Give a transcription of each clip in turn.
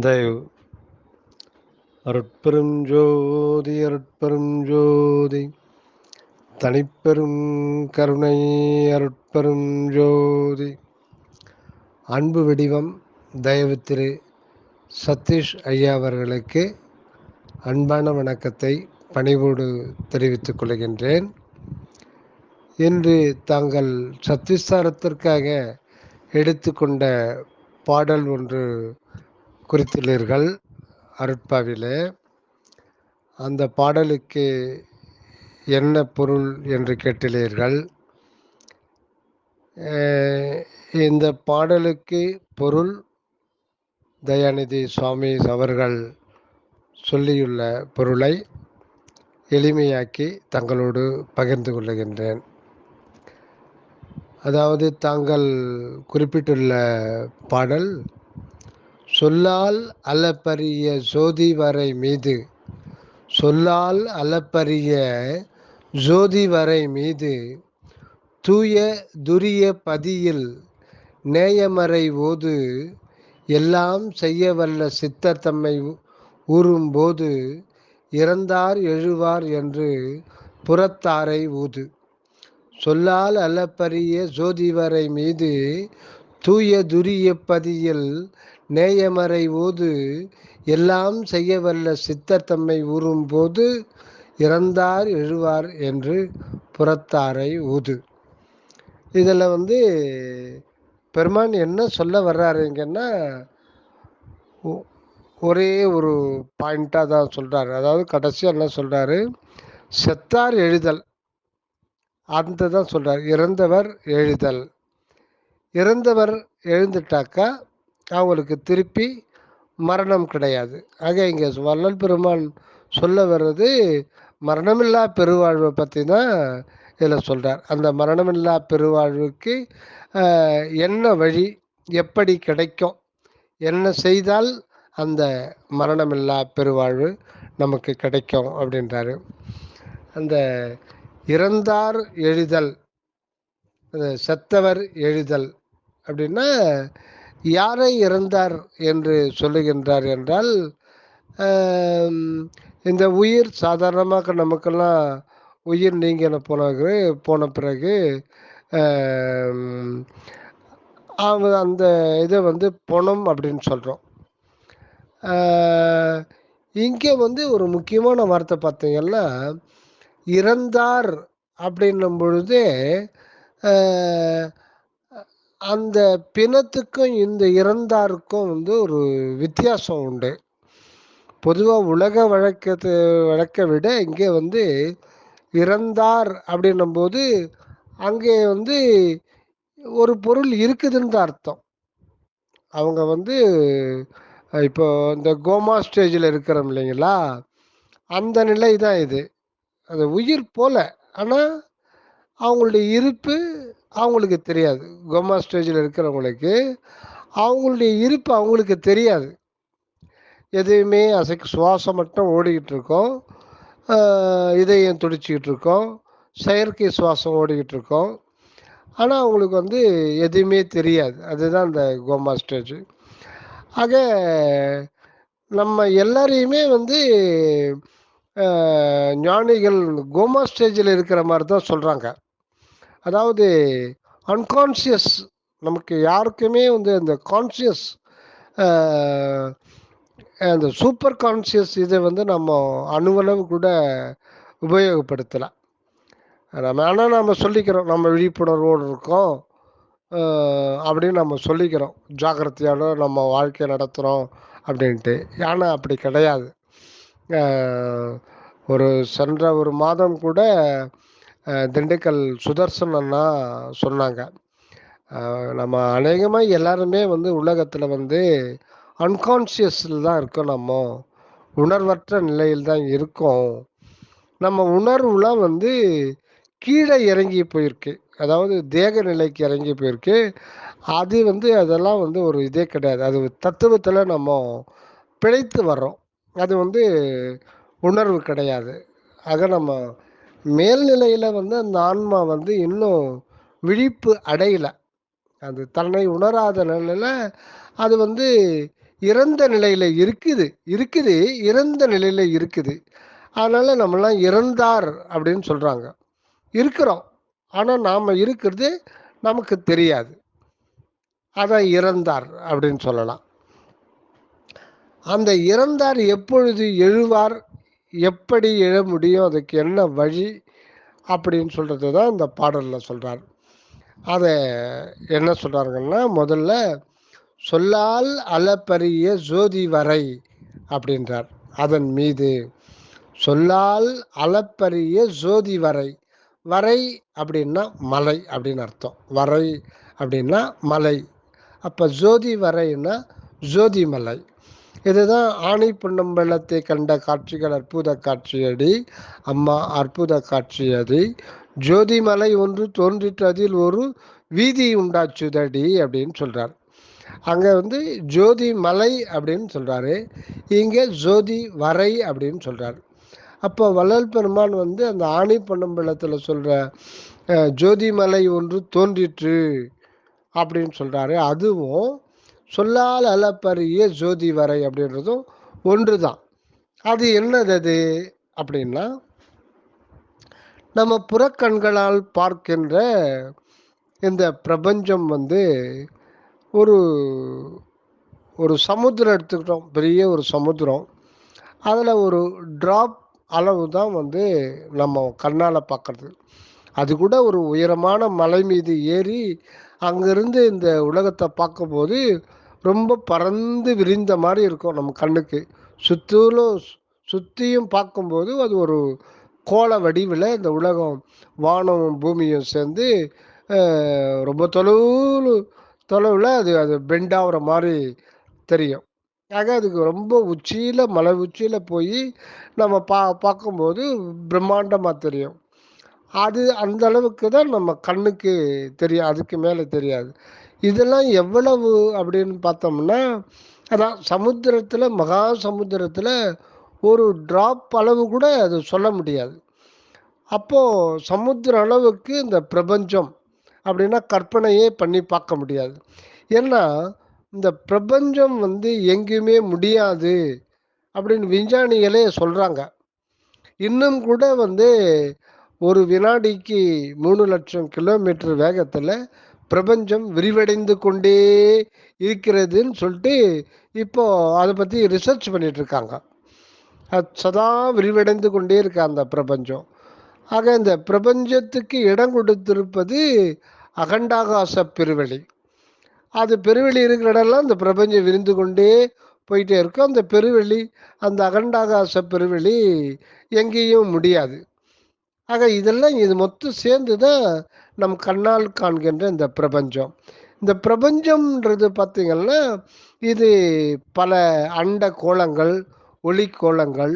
தயவு. அருட்பெரும் ஜோதி அருட்பெரும் ஜோதி. தனிப்பெரும் கருணை அருட்பெரும் ஜோதி. அன்பு வடிவம் தயவு திரு சதீஷ் ஐயா அவர்களுக்கு அன்பான வணக்கத்தை பணிவோடு தெரிவித்துக் கொள்கின்றேன். இன்று தாங்கள் சத்விஸ்தாரத்திற்காக எடுத்துக்கொண்ட பாடல் ஒன்று குறித்துள்ளீர்கள் அருட்பாவிலே அந்த பாடலுக்கு என்ன பொருள் என்று கேட்டுள்ளீர்கள் இந்த பாடலுக்கு பொருள் தயாநிதி சுவாமி அவர்கள் சொல்லியுள்ள பொருளை எளிமையாக்கி தங்களோடு பகிர்ந்து கொள்ளுகின்றேன். அதாவது தாங்கள் குறிப்பிட்டுள்ள பாடல் சொல்லால் அளப்பரிய ஜோதி வரை மீது. சொல்லால் அளப்பரிய ஜோதி வரை மீது. தூய துரிய பதியில் நேயமறை ஓது. எல்லாம் செய்ய வல்ல சித்தர் தம்மை ஊறும்போது இறந்தார் எழுவார் என்று புறத்தாரை ஊது. சொல்லால் அளப்பரிய ஜோதிவரை மீது தூய துரிய பதியில் நேயமறை ஓது எல்லாம் செய்ய வல்ல சித்தர் தம்மை ஊறும்போது இறந்தார் எழுவார் என்று புறத்தாரை ஊது. இதில் வந்து பெருமான் என்ன சொல்ல வர்றாருங்கன்னா ஒ- ஒரே ஒரு பாயிண்ட்டாக தான் சொல்கிறாரு அதாவது கடைசியாக என்ன சொல்கிறாரு செத்தார் எழுதல். அந்த தான் சொல்கிறார் இறந்தவர் எழுதல். இறந்தவர் எழுந்துட்டாக்கா அவங்களுக்கு திருப்பி மரணம் கிடையாது. ஆக இங்கே வள்ளல் பெருமான் சொல்ல வர்றது மரணமில்லா பெருவாழ்வை பற்றி தான் இதில் சொல்கிறார் அந்த மரணமில்லா பெருவாழ்வுக்கு என்ன வழி எப்படி கிடைக்கும் என்ன செய்தால் அந்த மரணமில்லா பெருவாழ்வு நமக்கு கிடைக்கும் அப்படின்றாரு. அந்த இறந்தார் எழுதல் அந்த செத்தவர் எழுதல் அப்படின்னா யாரை இறந்தார் என்று சொல்லுகின்றார் என்றால் இந்த உயிர் சாதாரணமாக நமக்கெல்லாம் உயிர் நீங்கின பிறகு போன பிறகு அவங்க அந்த இதை வந்து பணம் அப்படின்னு சொல்கிறோம் இங்கே வந்து ஒரு முக்கியமான வார்த்தை பார்த்தீங்கன்னா இறந்தார் அப்படின்னும் பொழுதே அந்த பிணத்துக்கும் இந்த இறந்தாருக்கும் வந்து ஒரு வித்தியாசம் உண்டு. பொதுவாக உலக வழக்கத்தை வழக்கை விட இங்கே வந்து இறந்தார் அப்படின்னும் போது அங்கே வந்து ஒரு பொருள் இருக்குதுன்னு அர்த்தம். அவங்க வந்து இப்போ இந்த கோமா ஸ்டேஜில் இருக்கிறோம் இல்லைங்களா? அந்த நிலை தான் இது. அது உயிர் போல. ஆனால் அவங்களுடைய இருப்பு அவங்களுக்கு தெரியாது. கோமா ஸ்டேஜில் இருக்கிறவங்களுக்கு அவங்களுடைய இருப்பு அவங்களுக்கு தெரியாது. எதையுமே அசைக்கு சுவாசம் மட்டும் ஓடிக்கிட்டு இருக்கோம். இதயம் துடிச்சிக்கிட்டு இருக்கோம். செயற்கை சுவாசம் ஓடிக்கிட்டு இருக்கோம். ஆனால் அவங்களுக்கு வந்து எதுவுமே தெரியாது. அதுதான் இந்த கோமா ஸ்டேஜ் ஆக நம்ம எல்லாரையுமே வந்து ஞானிகள் கோமா ஸ்டேஜில் இருக்கிற மாதிரி தான் சொல்கிறாங்க அதாவது அன்கான்சியஸ் நமக்கு யாருக்குமே வந்து அந்த கான்சியஸ் அந்த சூப்பர் கான்சியஸ் இதை வந்து நம்ம அணுவளவு கூட உபயோகப்படுத்தலாம். நம்ம ஆனால் நம்ம சொல்லிக்கிறோம் நம்ம விழிப்புணர்வோடு இருக்கோம் அப்படின்னு நம்ம சொல்லிக்கிறோம். ஜாக்கிரதையோட நம்ம வாழ்க்கையை நடத்துகிறோம் அப்படின்ட்டு. ஆனால் அப்படி கிடையாது. ஒரு சென்ற ஒரு மாதம் கூட திண்டுக்கல் சுதர்சன் அண்ணா சொன்னாங்க. நம்ம அநேகமாக எல்லாருமே வந்து உலகத்தில் வந்து அன்கான்சியஸில் தான் இருக்கோம் நம்ம. உணர்வற்ற நிலையில் தான் இருக்கோம். நம்ம உணர்வுலாம் வந்து கீழே இறங்கி போயிருக்கு. அதாவது தேக நிலைக்கு இறங்கி போயிருக்கு. அது வந்து அதெல்லாம் வந்து ஒரு இதே கிடையாது. அது தத்துவத்தில் நம்ம பிழைத்து வர்றோம். அது வந்து உணர்வு கிடையாது. ஆக நம்ம மேல்நிலையில் வந்து அந்த ஆன்மா வந்து இன்னும் விழிப்பு அடையலை. அது தன்னை உணராத நிலையில் அது வந்து இறந்த நிலையில் இருக்குது இருக்குது இறந்த நிலையில் இருக்குது. அதனால் நம்மலாம் இறந்தார் அப்படின்னு சொல்கிறாங்க இருக்கிறோம். ஆனால் நாம் இருக்கிறது நமக்கு தெரியாது. அதான் இறந்தார் அப்படின்னு சொல்லலாம். அந்த இறந்தார் எப்பொழுது எழுவார்? எப்படி எழ முடியும்? அதுக்கு என்ன வழி? அப்படின்னு சொல்கிறது தான் இந்த பாடலில் சொல்கிறார் அதை என்ன சொல்கிறாருங்கன்னா முதல்ல சொல்லால் அளப்பரிய ஜோதி வரை அப்படின்றார். அதன் மீது சொல்லால் அளப்பரிய ஜோதி வரை. வரை அப்படின்னா மலை அப்படின்னு அர்த்தம். வரை அப்படின்னா மலை. அப்போ ஜோதி வரைன்னா ஜோதி மலை இதுதான் ஆணை பொன்னம்பலத்தை கண்ட காட்சிகள் அற்புத காட்சியடி. அம்மா அற்புத காட்சியடி. ஜோதிமலை ஒன்று தோன்றிட்டு அதில் ஒரு வீதி உண்டாச்சுதடி அப்படின்னு சொல்றார். அங்கே வந்து ஜோதி மலை அப்படின்னு சொல்றாரு. இங்கே ஜோதி வரை அப்படின்னு சொல்றாரு. அப்போ வள்ளல் பெருமான் வந்து அந்த ஆணி பொன்னம்பலத்தில் சொல்ற ஜோதிமலை ஒன்று தோன்றிற்று அப்படின்னு சொல்றாரு. அதுவும் சொல்லால் அலப்பரிய ஜோதி வரை அப்படின்றதும் ஒன்று தான் அது என்னது அது? அப்படின்னா நம்ம புறக்கண்களால் பார்க்கின்ற இந்த பிரபஞ்சம் வந்து ஒரு ஒரு சமுத்திரம் எடுத்துக்கிட்டோம் பெரிய ஒரு சமுத்திரம். அதில் ஒரு ட்ராப் அளவு தான் வந்து நம்ம கண்ணால் பார்க்கறது. அது கூட ஒரு உயரமான மலை மீது ஏறி அங்கிருந்து இந்த உலகத்தை பார்க்கும்போது ரொம்ப பறந்து விரிந்த மாதிரி இருக்கும் நம்ம கண்ணுக்கு. சுற்றிலும் சுற்றியும் பார்க்கும்போது அது ஒரு கோள வடிவில் இந்த உலகம் வானமும் பூமியும் சேர்ந்து ரொம்ப தொலைவு தொலைவில் அது அது பெண்ட் ஆகுற மாதிரி தெரியும். ஆக அதுக்கு ரொம்ப உச்சியில் மலை உச்சியில் போய் நம்ம பா பார்க்கும்போது பிரம்மாண்டமாக தெரியும். அது அந்த அளவுக்கு தான் நம்ம கண்ணுக்கு தெரியும் அதுக்கு மேலே தெரியாது. இதெல்லாம் எவ்வளவு அப்படின்னு பார்த்தோம்னா அதான் சமுத்திரத்தில் மகா சமுத்திரத்தில் ஒரு ட்ராப் அளவு கூட அது சொல்ல முடியாது. அப்போது சமுத்திர அளவுக்கு இந்த பிரபஞ்சம் அப்படின்னா கற்பனையே பண்ணி பார்க்க முடியாது. ஏன்னா இந்த பிரபஞ்சம் வந்து எங்கேயுமே முடியாது அப்படின்னு விஞ்ஞானிகளே சொல்கிறாங்க இன்னும் கூட வந்து ஒரு வினாடிக்கு மூணு லட்சம் கிலோமீட்டர் வேகத்தில் பிரபஞ்சம் விரிவடைந்து கொண்டே இருக்கிறதுன்னு சொல்லிட்டு இப்போ அதை பற்றி ரிசர்ச் பண்ணிட்டு இருக்காங்க. அது சதா விரிவடைந்து கொண்டே இருக்க அந்த பிரபஞ்சம். ஆக இந்த பிரபஞ்சத்துக்கு இடம் கொடுத்திருப்பது அகண்டாகாச பெருவெளி. அது பெருவெளி இருக்கிற இடம்லாம் அந்த பிரபஞ்சம் விரிந்து கொண்டே போயிட்டே இருக்கும். அந்த பெருவெளி அந்த அகண்டாகாச பெருவெளி எங்கேயும் முடியாது. ஆக இதெல்லாம் இது மொத்தம் சேர்ந்து தான் நம் கண்ணால் காண்கின்ற இந்த பிரபஞ்சம். இந்த பிரபஞ்சம்ன்றது பார்த்திங்கன்னா இது பல அண்ட கோலங்கள் ஒளி கோலங்கள்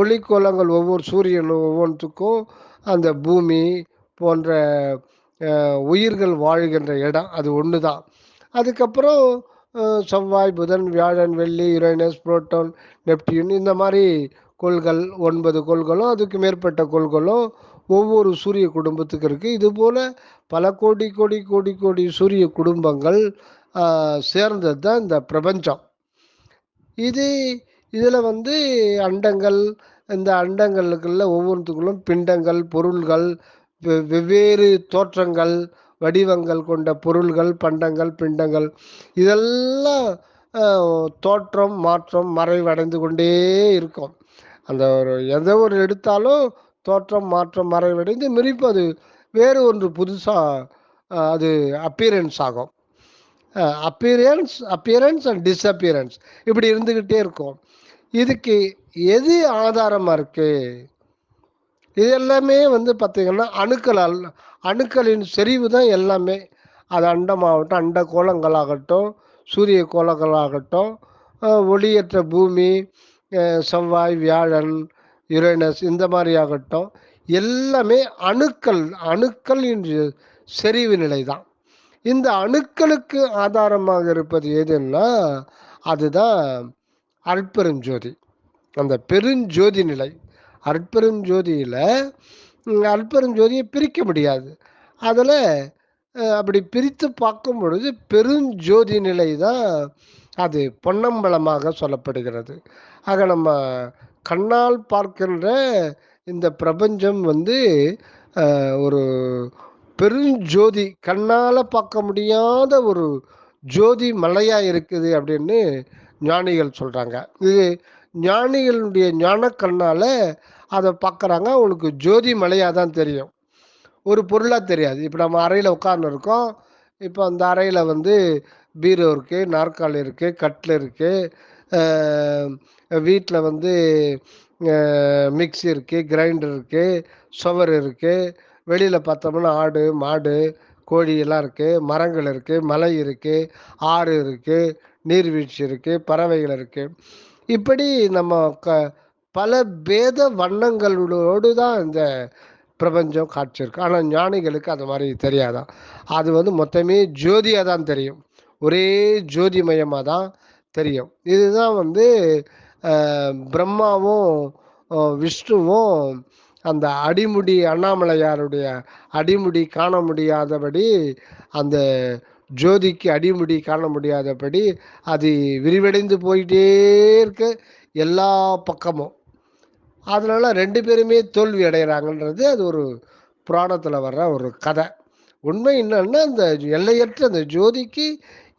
ஒளி கோலங்கள் ஒவ்வொரு சூரியனும் ஒவ்வொன்றுக்கும் அந்த பூமி போன்ற உயிர்கள் வாழ்கின்ற இடம் அது ஒன்று தான். அதுக்கப்புறம் செவ்வாய் புதன் வியாழன் வெள்ளி யுரேனஸ் புரோட்டான் நெப்டியூன் இந்த மாதிரி கோள்கள் ஒன்பது கோள்களும் அதுக்கு மேற்பட்ட கோள்களும் ஒவ்வொரு சூரிய குடும்பத்துக்கு இருக்குது இதுபோல் பல கோடி கோடி கோடி கோடி சூரிய குடும்பங்கள் சேர்ந்தது தான் இந்த பிரபஞ்சம். இது இதில் வந்து அண்டங்கள் இந்த அண்டங்களுக்குள்ள ஒவ்வொன்றுக்குள்ளும் பிண்டங்கள் பொருள்கள் வெ- வெவ்வேறு தோற்றங்கள் வடிவங்கள் கொண்ட பொருள்கள் பண்டங்கள் பிண்டங்கள் இதெல்லாம் தோற்றம் மாற்றம் மறைவடைந்து கொண்டே இருக்கும். அந்த ஒரு எந்த ஒரு எடுத்தாலும் தோற்றம் மாற்றம் மறைவடைந்து மிரிப்பு அது வேறு ஒன்று புதுசாக அது அப்பியரன்ஸ் ஆகும். அப்பியரன்ஸ் அப்பியரன்ஸ் அண்ட் டிஸ்அப்பியரன்ஸ் இப்படி இருந்துக்கிட்டே இருக்கும். இதுக்கு எது ஆதாரமாக இருக்குது இது எல்லாமே வந்து பார்த்திங்கன்னா அணுக்களால் அணுக்களின் செறிவு தான் எல்லாமே. அது அண்டமாகட்டும் அண்ட கோலங்களாகட்டும் சூரிய கோலங்களாகட்டும் ஒளியற்ற பூமி செவ்வாய் வியாழன் யுரேனஸ் இந்த மாதிரி ஆகட்டும் எல்லாமே அணுக்கள் அணுக்கள் என்று செறிவு நிலை தான் இந்த அணுக்களுக்கு ஆதாரமாக இருப்பது எதுன்னா அதுதான் அற்பெருஞ்சோதி. அந்த பெருஞ்சோதி நிலை. அற்பெருஞ்சோதியில் அற்பெருஞ்சோதியை பிரிக்க முடியாது. அதில் அப்படி பிரித்து பார்க்கும் பொழுது பெருஞ்சோதி நிலை தான் அது பொன்னம்பலமாக சொல்லப்படுகிறது. ஆக நம்ம கண்ணால் பார்க்கின்ற இந்த பிரபஞ்சம் வந்து ஒரு பெருஞ்சோதி கண்ணால் பார்க்க முடியாத ஒரு ஜோதி மலையாக இருக்குது அப்படின்னு ஞானிகள் சொல்கிறாங்க இது ஞானிகளுடைய ஞான கண்ணால் அதை பார்க்குறாங்க. அவங்களுக்கு ஜோதி மலையாக தான் தெரியும். ஒரு பொருளாக தெரியாது. இப்போ நம்ம அறையில் உட்காந்துருக்கோம் இப்போ அந்த அறையில் வந்து பீரோ இருக்குது நாற்காலி இருக்குது கட்டில் இருக்குது வீட்டில் வந்து மிக்ஸி இருக்குது கிரைண்டர் இருக்குது சுவர் இருக்குது வெளியில் பார்த்தோம்னா ஆடு மாடு கோழி எல்லாம் இருக்குது மரங்கள் இருக்குது மலை இருக்குது ஆறு இருக்குது நீர்வீழ்ச்சி இருக்குது பறவைகள் இருக்குது இப்படி நம்ம க பல பேத வண்ணங்களோடு தான் இந்த பிரபஞ்சம் காட்சியிருக்கு ஆனால் ஞானிகளுக்கு அந்த மாதிரி தெரியாதான். அது வந்து மொத்தமே ஜோதியாக தான் தெரியும். ஒரே ஜோதிமயமாக தான் தெரியும். இதுதான் வந்து பிரம்மாவும் விஷ்ணுவும் அந்த அடிமுடி அண்ணாமலையாருடைய அடிமுடி காண முடியாதபடி அந்த ஜோதிக்கு அடிமுடி காண முடியாதபடி அது விரிவடைந்து போயிட்டே இருக்கு எல்லா பக்கமும். அதனால ரெண்டு பேருமே தோல்வி அடைகிறாங்கன்றது அது ஒரு புராணத்தில் வர்ற ஒரு கதை. உண்மை என்னன்னா அந்த எல்லையற்ற அந்த ஜோதிக்கு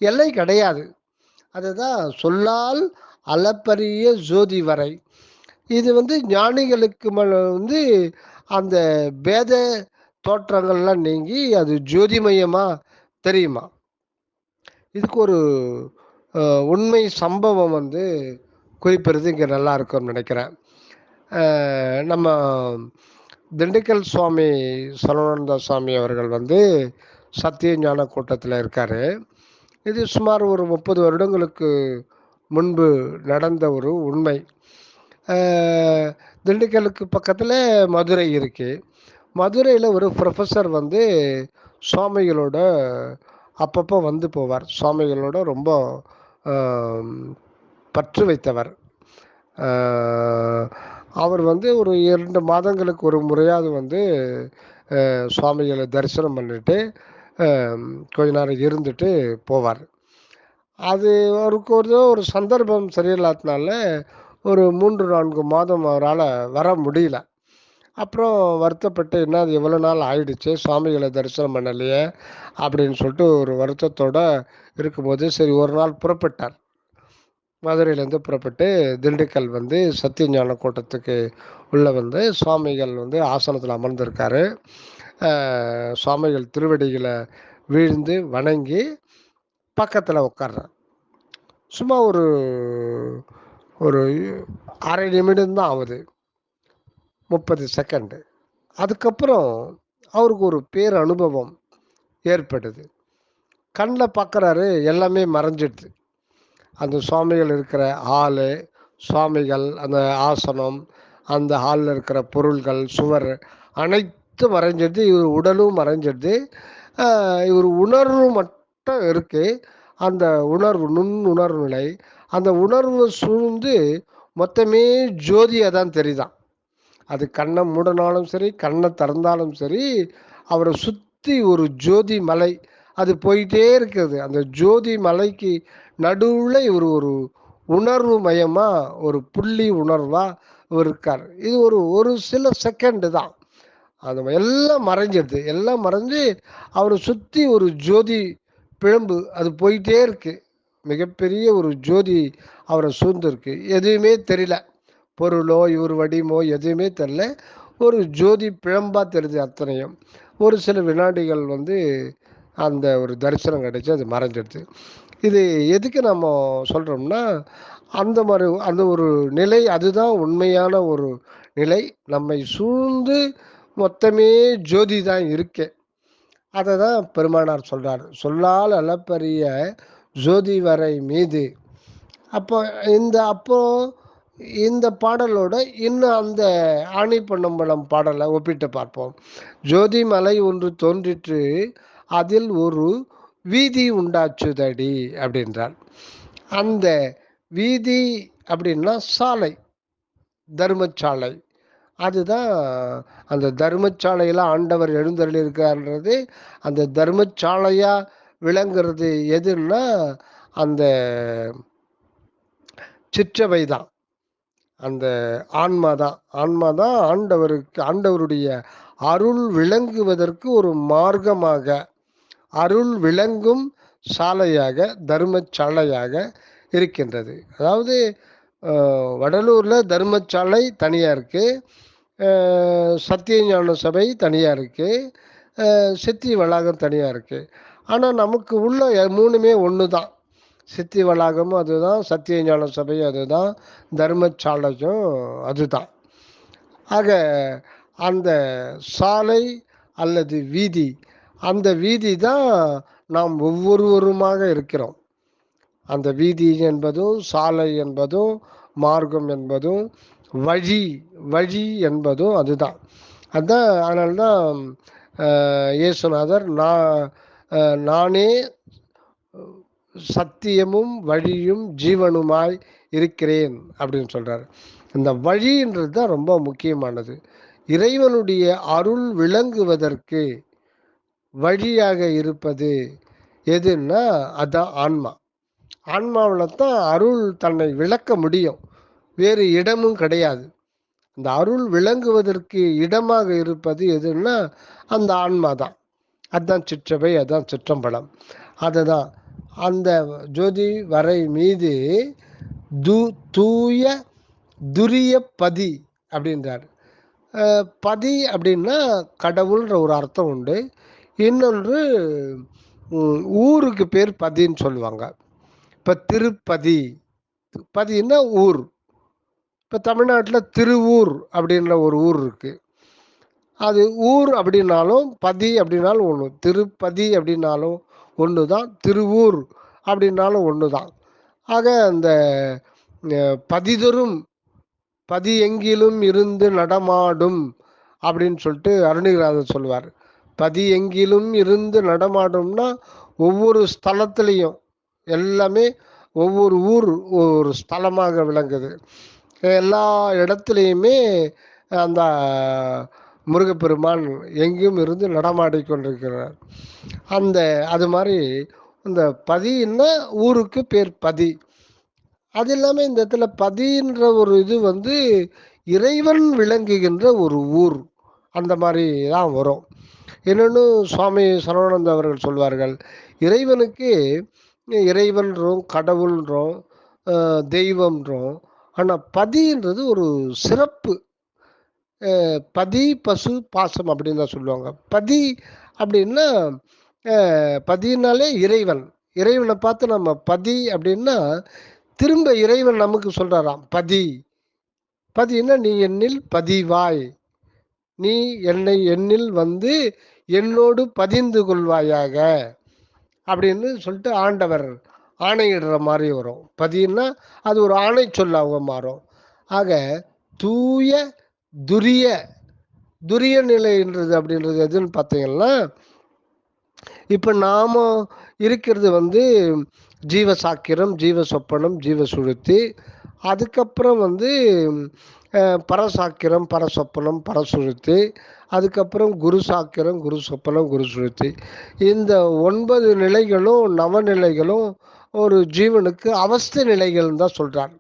எல்லை கிடையாது. அதுதான் சொல்லால் அளப்பரிய ஜோதி வரை. இது வந்து ஞானிகளுக்கு வந்து அந்த பேத தோற்றங்கள்லாம் நீங்கி அது ஜோதிமயமாக தெரியுமா? இதுக்கு ஒரு உண்மை சம்பவம் வந்து குறிப்பிடுறது இங்கே நல்லா இருக்கும்னு நினைக்கிறேன். நம்ம திண்டுக்கல் சுவாமி சரவணந்த சுவாமி அவர்கள் வந்து சத்திய ஞான கூட்டத்தில் இருக்காரு. இது சுமார் ஒரு முப்பது வருடங்களுக்கு முன்பு நடந்த ஒரு உண்மை. திண்டுக்கலுக்கு பக்கத்தில் மதுரை இருக்குது மதுரையில் ஒரு ப்ரொஃபஸர் வந்து சுவாமிகளோட அப்பப்போ வந்து போவார். சுவாமிகளோட ரொம்ப பற்று வைத்தவர். அவர் வந்து ஒரு இரண்டு மாதங்களுக்கு ஒரு முறையாவது வந்து சுவாமிகளை தரிசனம் பண்ணிட்டு கொஞ்ச நேரம் இருந்துட்டு போவார். அது அவருக்கு ஒரு ஒரு சந்தர்ப்பம் சரியில்லாதனால ஒரு மூன்று நான்கு மாதம் அவரால் வர முடியல. அப்புறம் வருத்தப்பட்டு என்ன அது எவ்வளோ நாள் ஆயிடுச்சு சுவாமிகளை தரிசனம் பண்ணலையே அப்படின்னு சொல்லிட்டு ஒரு வருத்தத்தோட இருக்கும்போது சரி ஒரு நாள் புறப்பட்டார். மதுரையிலேருந்து புறப்பட்டு திண்டுக்கல் வந்து சத்தியஞான கூட்டத்துக்கு உள்ளே வந்து சுவாமிகள் வந்து ஆசனத்தில் அமர்ந்திருக்காரு. சுவாமிகள் திருவடிகளை வீழ்ந்து வணங்கி பக்கத்தில் உட்காடுறேன் சும்மா ஒரு ஒரு அரை நிமிடம் தான் ஆகுது முப்பது செகண்டு. அதுக்கப்புறம் அவருக்கு ஒரு பேர் அனுபவம் ஏற்படுது. கண்ணில் பார்க்குறாரு எல்லாமே மறைஞ்சிடுது. அந்த சுவாமிகள் இருக்கிற ஆள் சுவாமிகள் அந்த ஆசனம் அந்த ஹாலில் இருக்கிற பொருள்கள் சுவர் அனைத்தும் மறைஞ்சிடுது இவர் உடலும் மறைஞ்சிடுது இவர் உணர்வு மட்டும் இருக்கு. அந்த உணர்வு நுண் உணர்வு நிலை. அந்த உணர்வு சூழ்ந்து மொத்தமே ஜோதியாக தான் தெரியுதான். அது கண்ணை மூடினாலும் சரி கண்ணை திறந்தாலும் சரி அவரை சுற்றி ஒரு ஜோதி மலை. அது போயிட்டே இருக்கிறது அந்த ஜோதி மலைக்கு நடுவில் இவர் ஒரு உணர்வு மயமாக ஒரு புள்ளி உணர்வாக இவர் இருக்கார். இது ஒரு ஒரு சில செகண்டு தான். அந்த எல்லாம் மறைஞ்சிடுது எல்லாம் மறைஞ்சு அவரை சுற்றி ஒரு ஜோதி பிழம்பு அது போயிட்டே இருக்கு. மிகப்பெரிய ஒரு ஜோதி அவரை சூழ்ந்துருக்கு. எதுவுமே தெரியல. பொருளோ இவர் வடிவமோ எதுவுமே தெரியல. ஒரு ஜோதி பிழம்பாக தெரியுது அத்தனையும். ஒரு சில வினாடிகள் வந்து அந்த ஒரு தரிசனம் கிடைச்சி அது மறைஞ்சிடுது இது எதுக்கு நம்ம சொல்கிறோம்னா அந்த மாதிரி அந்த ஒரு நிலை அதுதான் உண்மையான ஒரு நிலை. நம்மை சூழ்ந்து மொத்தமே ஜோதி தான் இருக்கு. அதை தான் பெருமானார் சொல்கிறார் சொல்லால் அளப்பரிய ஜோதி வரை மீது. அப்போ இந்த அப்போ இந்த பாடலோட இன்னும் அந்த ஆணி பொன்னம்பலம் பாடலை ஒப்பிட்டு பார்ப்போம். ஜோதி மலை ஒன்று தோன்றிற்று அதில் ஒரு வீதி உண்டாச்சுதடி அப்படின்றார். அந்த வீதி அப்படின்னா சாலை தர்மச்சாலை. அதுதான் அந்த தர்மச்சாலையில் ஆண்டவர் எழுந்தருளியிருக்கார்ன்றது அந்த தர்மச்சாலையாக விளங்குறது எதுன்னா அந்த சிற்றவை தான். அந்த ஆன்மா தான். ஆன்மா தான் ஆண்டவருக்கு ஆண்டவருடைய அருள் விளங்குவதற்கு ஒரு மார்க்கமாக அருள் விளங்கும் சாலையாக தர்மசாலையாக இருக்கின்றது. அதாவது வடலூரில் தர்மச்சாலை தனியாக இருக்குது சத்தியஞான சபை தனியாக இருக்குது சித்தி வளாகம் தனியாக இருக்குது ஆனால் நமக்கு உள்ள மூணுமே ஒன்று தான் சித்தி வளாகமும் அதுதான் சத்தியஞான சபையும் அதுதான் தர்மசாலையும் அதுதான். ஆக அந்த சாலை அல்லது வீதி அந்த வீதி தான் நாம் ஒவ்வொருவருமாக இருக்கிறோம். அந்த வீதி என்பதும் சாலை என்பதும் மார்க்கம் என்பதும் வழி வழி என்பதும் அதுதான். அதுதான் அதனால தான் இயேசுநாதர் நான் நானே சத்தியமும் வழியும் ஜீவனுமாய் இருக்கிறேன் அப்படின்னு சொல்கிறார் இந்த வழின்றது தான் ரொம்ப முக்கியமானது. இறைவனுடைய அருள் விளங்குவதற்கு வழியாக இருப்பது எதுன்னா அதுதான் ஆன்மா. ஆன்மாவில் தான் அருள் தன்னை விளக்க முடியும். வேறு இடமும் கிடையாது. அந்த அருள் விளங்குவதற்கு இடமாக இருப்பது எதுன்னா அந்த ஆன்மா தான். அதுதான் சிற்றபை அதுதான் சிற்றம்பலம். அதுதான் அந்த ஜோதி வரை மீது து தூய துரிய பதி அப்படின்றார். பதி அப்படின்னா கடவுள்ன்ற ஒரு அர்த்தம் உண்டு. இன்னொன்று ஊருக்கு பேர் பதின்னு சொல்லுவாங்க. இப்போ திருப்பதி. பதின்னா ஊர். இப்போ தமிழ்நாட்டில் திருவூர் அப்படின்ற ஒரு ஊர் இருக்குது அது ஊர் அப்படின்னாலும் பதி அப்படின்னாலும் ஒன்று திருப்பதி அப்படின்னாலும் ஒன்று தான் திருவூர் அப்படின்னாலும் ஒன்று தான் ஆக அந்த அஹ், பதிதொரும் பதி எங்கிலும் இருந்து நடமாடும் அப்படின்னு சொல்லிட்டு அருணிகிராதர் சொல்லுவார். பதி எங்கிலும் இருந்து நடமாடும்னா ஒவ்வொரு ஸ்தலத்துலேயும் எல்லாமே ஒவ்வொரு ஊர் ஒரு ஸ்தலமாக விளங்குது. எல்லா இடத்துலையுமே அந்த முருகப்பெருமான் எங்கேயும் இருந்து நடமாடிக்கொண்டிருக்கிறார் அந்த அது மாதிரி இந்த பதின்னா ஊருக்கு பேர் பதி. அது இல்லாமல் இந்த இடத்துல பதின்ற ஒரு இது வந்து இறைவன் விளங்குகின்ற ஒரு ஊர். அந்த மாதிரி தான் வரும். என்னென்னு சுவாமி சரவணந்த அவர்கள் சொல்வார்கள் இறைவனுக்கு இறைவன்றோம் கடவுள்ன்றோம் தெய்வம்ன்றோம் ஆனால் பதின்றது ஒரு சிறப்பு. பதி பசு பாசம் அப்படின்னு தான் சொல்லுவாங்க. பதி அப்படின்னா பதினாலே இறைவன். இறைவனை பார்த்து நம்ம பதி அப்படின்னா திரும்ப இறைவன் நமக்கு சொல்கிறாராம் பதி. பதின்னா நீ என்னில் பதிவாய். நீ என்னை என்னில் வந்து என்னோடு பதிந்து கொள்வாயாக அப்படின்னு சொல்லிட்டு ஆண்டவர் ஆணையிடுற மாதிரி வரும். பதின்னா அது ஒரு ஆணை சொல்லாக மாறும். ஆக தூய துரிய துரிய நிலைன்றது அப்படின்றது எதுன்னு பார்த்தீங்கன்னா இப்போ நாம இருக்கிறது வந்து ஜீவ சாக்கிரம் ஜீவ சொப்பனம் ஜீவ சுழுத்தி அதுக்கப்புறம் வந்து பரசாக்கிரம் பரசொப்பனம் பரசுழுத்தி அதுக்கப்புறம் குரு சாக்கிரம் குரு சொப்பனம் குரு சுழுத்தி இந்த ஒன்பது நிலைகளும் நவநிலைகளும் ஒரு ஜீவனுக்கு அவஸ்தை நிலைகள் தான் சொல்கிறார்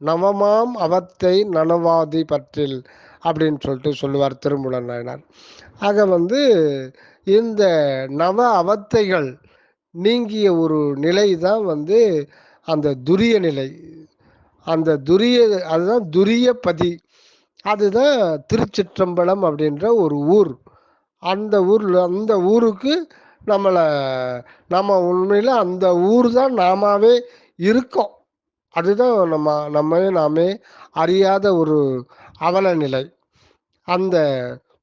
நவமாம் அவத்தை நனவாதி பற்றில் அப்படின்னு சொல்லிட்டு சொல்லுவார் திருமூலன் நாயனார். ஆக வந்து இந்த நவ அவத்தைகள் நீங்கிய ஒரு நிலை தான் வந்து அந்த துரிய நிலை. அந்த துரிய அதுதான் துரிய பதி. அதுதான் திருச்சிற்றம்பலம் அப்படின்ற ஒரு ஊர். அந்த ஊரில் அந்த ஊருக்கு நம்மளை நம்ம உண்மையில் அந்த ஊர் தான் நாமாவே இருக்கோம். அதுதான் நம்ம நம்ம நாமே அறியாத ஒரு அவல நிலை அந்த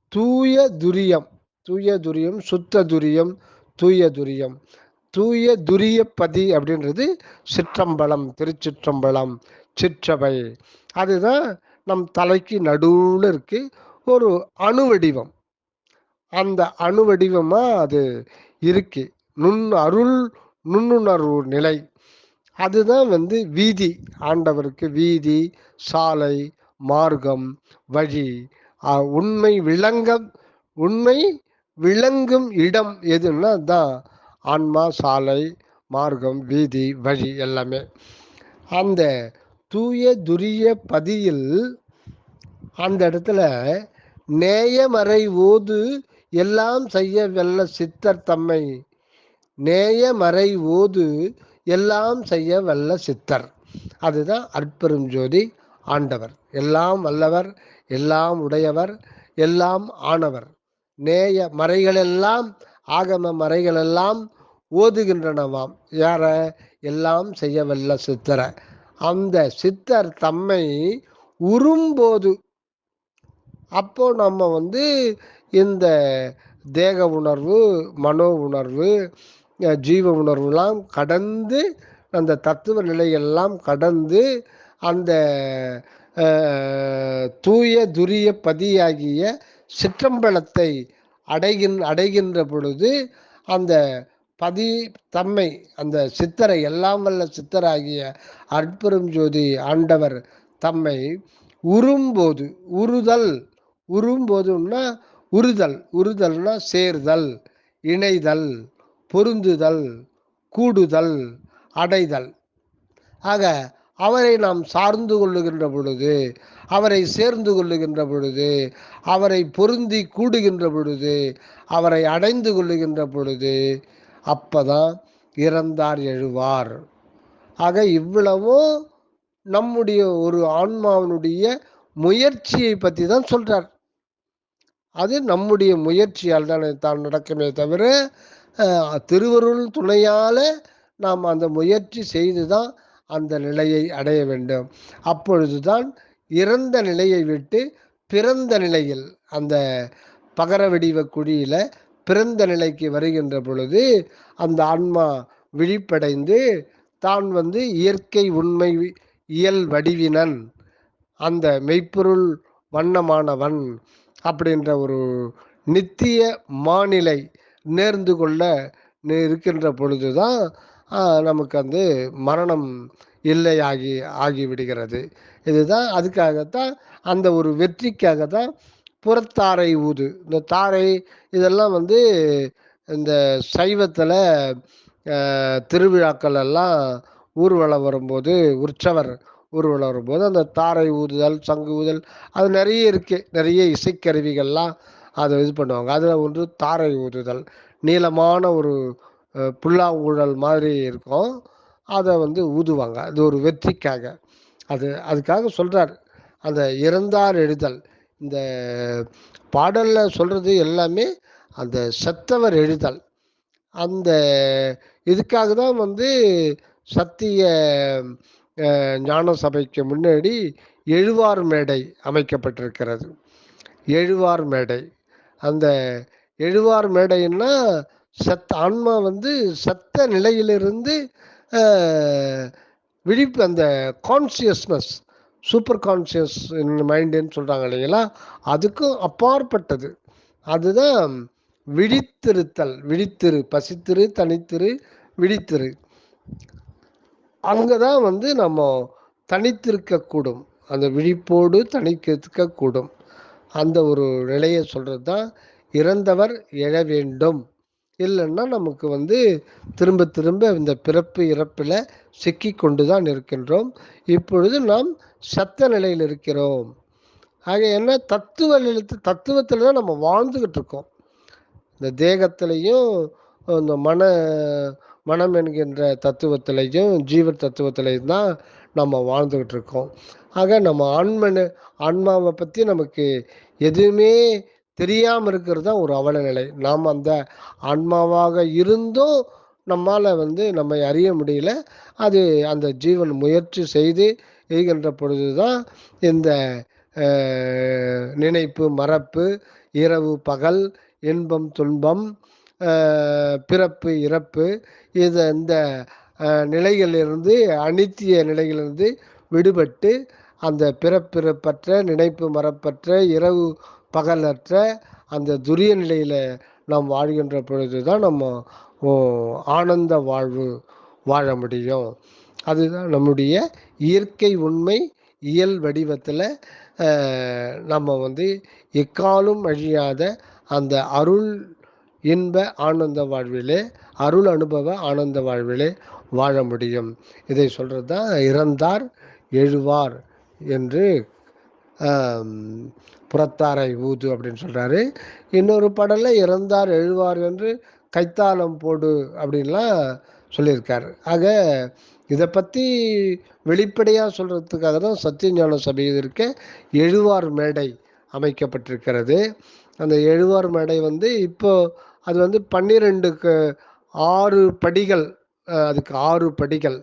தூய துரியம் தூய துரியம் சுத்த துரியம் தூய துரியம். தூய துரியப்பதி அப்படின்றது சிற்றம்பலம் திருச்சிற்றம்பலம் சிற்றவை அதுதான் நம் தலைக்கு நடுவில் இருக்கு ஒரு அணு வடிவம். அந்த அணு வடிவமா அது இருக்கு. நுண் அருள் நுண்ணுணர்வு நிலை. அதுதான் வந்து வீதி. ஆண்டவருக்கு வீதி சாலை மார்க்கம் வழி. உண்மை விளங்க உண்மை விளங்கும் இடம் எதுன்னா தான் ஆன்மா சாலை மார்க்கம் வீதி வழி எல்லாமே. அந்த தூய துரிய பதியில் அந்த இடத்துல நேயமறை ஓது எல்லாம் செய்ய வெல்ல சித்தர் தம்மை. நேய மறை ஓது எல்லாம் செய்ய வல்ல சித்தர். அதுதான் அற்பெரும் ஜோதி ஆண்டவர். எல்லாம் வல்லவர் எல்லாம் உடையவர் எல்லாம் ஆனவர். நேய மறைகளெல்லாம் ஆகம மறைகளெல்லாம் ஓதுகின்றனவாம். யார? எல்லாம் செய்ய வல்ல சித்தர. அந்த சித்தர் தம்மை உறும்போது அப்போ நம்ம வந்து இந்த தேக உணர்வு மனோ உணர்வு ஜீவ உணர்வுலாம் கடந்து அந்த தத்துவ நிலையெல்லாம் கடந்து அந்த தூய துரிய பதியாகிய சிற்றம்பலத்தை அடைகின் அடைகின்ற பொழுது அந்த பதி தம்மை அந்த சித்தரை எல்லாம் வல்ல சித்தராகிய அற்பெரும் ஜோதி ஆண்டவர் தம்மை உரும்போது உறுதல் உரும்போதுன்னா உறுதல் உறுதல்னா சேர்தல் இணைதல் பொருந்துதல் கூடுதல் அடைதல். ஆக அவரை நாம் சார்ந்து கொள்ளுகின்ற பொழுது அவரை சேர்ந்து கொள்ளுகின்ற பொழுது அவரை பொருந்தி கூடுகின்ற பொழுது அவரை அடைந்து கொள்ளுகின்ற பொழுது அப்பதான் இறந்தார் எழுவார். ஆக இவ்வளவும் நம்முடைய ஒரு ஆன்மாவினுடைய முயற்சியை பற்றி தான் சொல்றார். அது நம்முடைய முயற்சியால் தான் தான் நடக்குமே தவிர திருவருள் துணையால் நாம் அந்த முயற்சி செய்து தான் அந்த நிலையை அடைய வேண்டும். அப்பொழுதுதான் இறந்த நிலையை விட்டு பிறந்த நிலையில் அந்த பகர வடிவ குழியில் பிறந்த நிலைக்கு வருகின்ற பொழுது அந்த ஆன்மா விழிப்படைந்து தான் வந்து இயற்கை உண்மை இயல் வடிவினன் அந்த மெய்ப்பொருள் வண்ணமானவன் அப்படின்ற ஒரு நித்திய மாநிலை நேர்ந்து கொள்ள இருக்கின்ற பொழுதுதான் தான் நமக்கு வந்து மரணம் இல்லையாகி ஆகிவிடுகிறது. இதுதான் அதுக்காகத்தான் அந்த ஒரு வெற்றிக்காக தான் புறத்தாரை ஊது. இந்த தாரை இதெல்லாம் வந்து இந்த சைவத்தில் திருவிழாக்கள் எல்லாம் ஊர்வலம் வரும்போது உற்சவர் ஊர்வலம் வரும்போது அந்த தாரை ஊதுதல் சங்கு ஊதல் அது நிறைய இருக்குது நிறைய இசைக்கருவிகள்லாம் அதை இது பண்ணுவாங்க. அதில் ஒன்று தாரை ஊதுதல். நீளமான ஒரு அஹ், புல்லாங்குழல் மாதிரி இருக்கும். அதை வந்து ஊதுவாங்க. அது ஒரு வெற்றிக்காக. அது அதுக்காக சொல்கிறார் அந்த இறந்தார் எழுதல். இந்த பாடலில் சொல்கிறது எல்லாமே அந்த செத்தவர் எழுதல். அந்த இதுக்காக தான் வந்து சத்திய ஞான சபைக்கு முன்னாடி எழுவார் மேடை அமைக்கப்பட்டிருக்கிறது. எழுவார் மேடை. அந்த எழுவார் மேடைன்னா சத் ஆன்மா வந்து சத்த நிலையிலிருந்து விழிப்பு அந்த கான்சியஸ்னஸ் சூப்பர் கான்சியஸ் மைண்டுன்னு சொல்கிறாங்க இல்லைங்களா? அதுக்கும் அப்பாற்பட்டது. அதுதான் விழித்திருத்தல். விழித்திரு பசித்திரு தனித்திரு விழித்திரு. அங்கே தான் வந்து நம்ம தனித்திருக்கக்கூடும். அந்த விழிப்போடு தனித்திருக்கக்கூடும். அந்த ஒரு நிலையை சொல்கிறது தான் இறந்தவர் எழ வேண்டும். இல்லைன்னா நமக்கு வந்து திரும்ப திரும்ப இந்த பிறப்பு இறப்பில் சிக்கி கொண்டு தான் இருக்கின்றோம் இப்பொழுது நாம் சத்த நிலையில் இருக்கிறோம். ஆக என்ன? தத்துவ நிலத்து தத்துவத்தில் தான் நம்ம வாழ்ந்துக்கிட்டு இருக்கோம். இந்த தேகத்திலையும் இந்த மன மனம் என்கின்ற தத்துவத்திலையும் ஜீவ தத்துவத்திலையும் தான் நம்ம வாழ்ந்துக்கிட்டு இருக்கோம் ஆக நம்ம ஆன்மனு ஆன்மாவை பற்றி நமக்கு எதுவுமே தெரியாமல் இருக்கிறது தான் ஒரு அவல நிலை நாம் அந்த ஆன்மாவாக இருந்தும் நம்மால் வந்து நம்மை அறிய முடியல. அது அந்த ஜீவன் முயற்சி செய்து செய்கின்ற பொழுது தான் இந்த நினைப்பு மறப்பு இரவு பகல் இன்பம் துன்பம் பிறப்பு இறப்பு இது இந்த நிலைகளிலிருந்து அனித்திய நிலையிலிருந்து விடுபட்டு அந்த பிறப்பிறப்பற்ற நினைப்பு மரப்பற்ற இரவு பகலற்ற அந்த துரிய நிலையில் நாம் வாழ்கின்ற பொழுது தான் நம்ம ஆனந்த வாழ்வு வாழ முடியும். அதுதான் நம்முடைய இயற்கை உண்மை இயல் வடிவத்தில் நம்ம வந்து எக்காலும் அழியாத அந்த அருள் இன்ப ஆனந்த வாழ்விலே அருள் அனுபவ ஆனந்த வாழ்விலே வாழ முடியும். இதை சொல்கிறது தான் இறந்தார் எழுவார் என்று புறத்தாரை ஊது அப்படின்னு சொல்கிறாரு இன்னொரு பாடலில் இறந்தார் எழுவார் என்று கைத்தாளம் போடு அப்படின்லாம் சொல்லியிருக்கார். ஆக இதை பற்றி வெளிப்படையாக சொல்கிறதுக்காக தான் சத்தியஞான சபையில் இருக்க எழுவார் மேடை அமைக்கப்பட்டிருக்கிறது. அந்த எழுவார் மேடை வந்து இப்போது அது வந்து பன்னிரெண்டுக்கு ஆறு படிகள் அதுக்கு ஆறு படிகள்.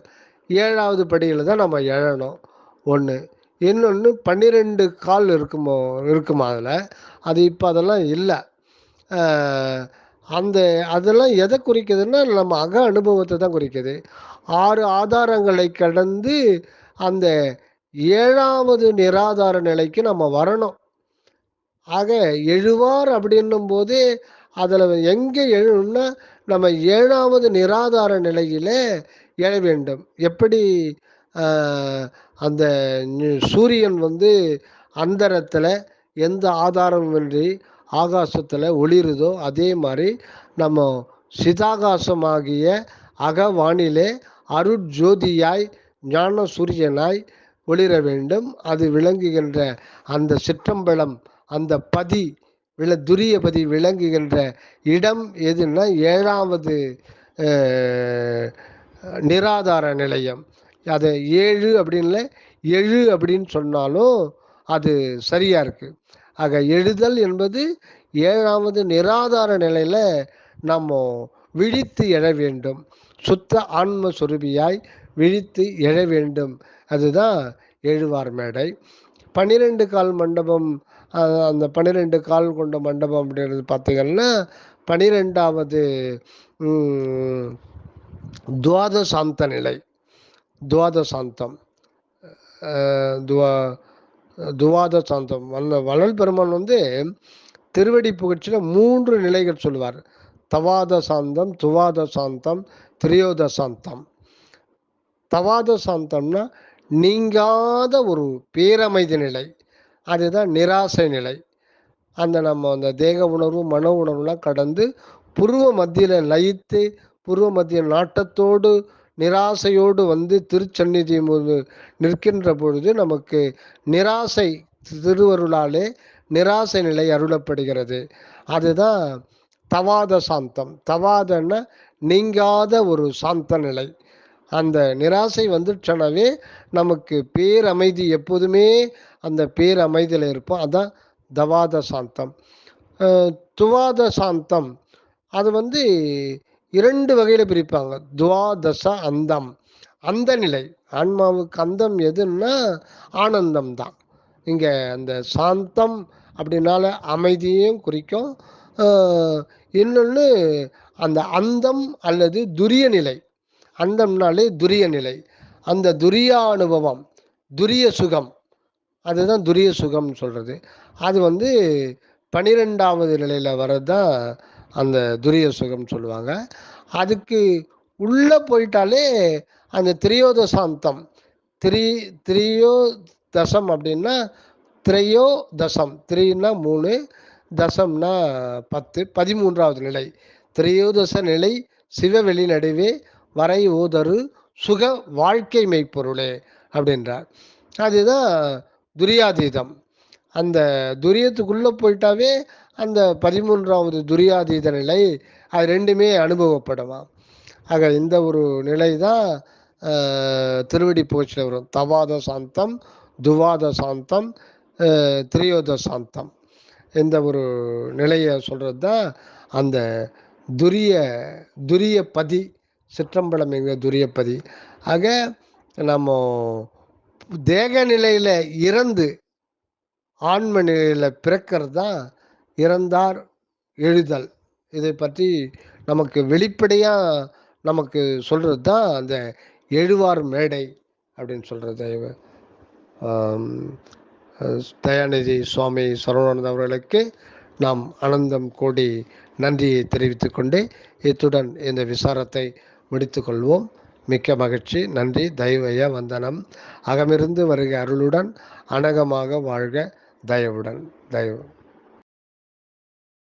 ஏழாவது படியில் தான் நம்ம எழணும். ஒன்று இன்னொன்று பன்னிரெண்டு கால் இருக்குமோ இருக்குமா அதில்? அது இப்போ அதெல்லாம் இல்லை. அந்த அதெல்லாம் எதை குறிக்குதுன்னா நம்ம அக அனுபவத்தை தான் குறிக்குது. ஆறு ஆதாரங்களை கடந்து அந்த ஏழாவது நிராதார நிலைக்கு நம்ம வரணும். ஆக எழுவார் அப்படின்னும் போது அதில் எங்கே எழுணும்னா நம்ம ஏழாவது நிராதார நிலையிலே எழ வேண்டும். எப்படி? அந்த சூரியன் வந்து அந்தரத்தில் எந்த ஆதாரமின்றி ஆகாசத்தில் ஒளிருதோ அதே மாதிரி நம்ம சிதாகாசமாகிய அகவானிலே அருட்ஜோதியாய் ஞான சூரியனாய் ஒளிர வேண்டும். அது விளங்குகின்ற அந்த சிற்றம்பலம் அந்த பதி வில துரியபதி விளங்குகின்ற இடம் எதுன்னா ஏழாவது நிராதார நிலையம். அதை ஏழு அப்படின்ல எழு அப்படின்னு சொன்னாலும் அது சரியா இருக்கு. ஆக எழுதல் என்பது ஏழாவது நிராதார நிலையில நம்ம விழித்து எழ வேண்டும். சுத்த ஆன்ம சுரபியாய் விழித்து எழ வேண்டும். அதுதான் எழுவார் மேடை. பன்னிரெண்டு கால் மண்டபம் அந்த பன்னிரெண்டு கால் கொண்ட மண்டபம் அப்படின்றது பார்த்தீங்கன்னா பன்னிரெண்டாவது துவாதசாந்த நிலை. துவாதசாந்தம். துவா துவாத சாந்தம் வல்ல வளல் பெருமான் வந்து திருவடி புகழ்ச்சியில் மூன்று நிலைகள் சொல்லுவார். தவாத சாந்தம் துவாத சாந்தம் திரியோத சாந்தம் தவாத சாந்தம்னா நீங்காத ஒரு பேரமைதி நிலை. அதுதான் நிராசை நிலை. அந்த நம்ம அந்த தேக உணர்வு மன உணர்வுலாம் கடந்து புருவ மத்தியில் லயித்து புருவ மத்திய நாட்டத்தோடு நிராசையோடு வந்து திருச்சந்நிதி நிற்கின்ற பொழுது நமக்கு நிராசை திருவருளாலே நிராசை நிலை அருளப்படுகிறது. அதுதான் தவாத சாந்தம். தவாதன்னா நீங்காத ஒரு சாந்த நிலை. அந்த நிராசை வந்துட்டனவே நமக்கு பேரமைதி எப்போதுமே அந்த பேர் அமைதியில் இருப்போம். அதான் தவாத சாந்தம் துவாத சாந்தம் அது வந்து இரண்டு வகையில் பிரிப்பாங்க. துவாதச அந்தம். அந்த நிலை. ஆன்மாவுக்கு அந்தம் எதுன்னா ஆனந்தம் தான். இங்கே அந்த சாந்தம் அப்படின்னால அமைதியையும் குறிக்கும். இன்னொன்று அந்த அந்தம் அல்லது துரிய நிலை. அந்தம்னாலே துரிய நிலை. அந்த துரிய அனுபவம் துரிய சுகம். அதுதான் துரிய சுகம்னு சொல்கிறது அது வந்து பனிரெண்டாவது நிலையில் வர்றது தான் அந்த துரிய சுகம் சொல்லுவாங்க. அதுக்கு உள்ளே போயிட்டாலே அந்த திரியோதசாந்தம். திரி திரியோ தசம் அப்படின்னா திரையோ தசம் த்ரீன்னா மூணு தசம்னா பத்து பதிமூன்றாவது நிலை. திரையோதச நிலை சிவவெளி நடுவே வரை ஓதரு சுக வாழ்க்கை மெய்ப்பொருளே அப்படின்றார். அதுதான் துரியாதீதம். அந்த துரியத்துக்குள்ளே போயிட்டாவே அந்த பதிமூன்றாவது துரியாதீத நிலை அது ரெண்டுமே அனுபவப்படலாம் ஆக இந்த ஒரு நிலை தான் திருவடி புகழ்ச்சியில் வரும். தவாத சாந்தம் துவாத சாந்தம் திரியோத சாந்தம் இந்த ஒரு நிலையை சொல்கிறது தான் அந்த துரிய துரியபதி சிற்றம்பலம் எங்க துரியபதி ஆக நம்ம தேக நிலையில் இறந்து ஆன்ம நிலையில் பிறக்கிறது தான் இறந்தார் எழுதல். இதை பற்றி நமக்கு வெளிப்படையாக நமக்கு சொல்கிறது தான் அந்த எழுவார் மேடை அப்படின்னு சொல்கிறது தயாநிதி சுவாமி சரவணானந்த அவர்களுக்கு நாம் அனந்தம் கோடி நன்றியை தெரிவித்துக்கொண்டு இத்துடன் இந்த விசாரத்தை முடித்துக்கொள்வோம் மிக்க மகிழ்ச்சி. நன்றி. தயவைய வந்தனம். அகமிருந்து வருக அருளுடன் அனகமாக வாழ்க. தயவுடன். தயவு.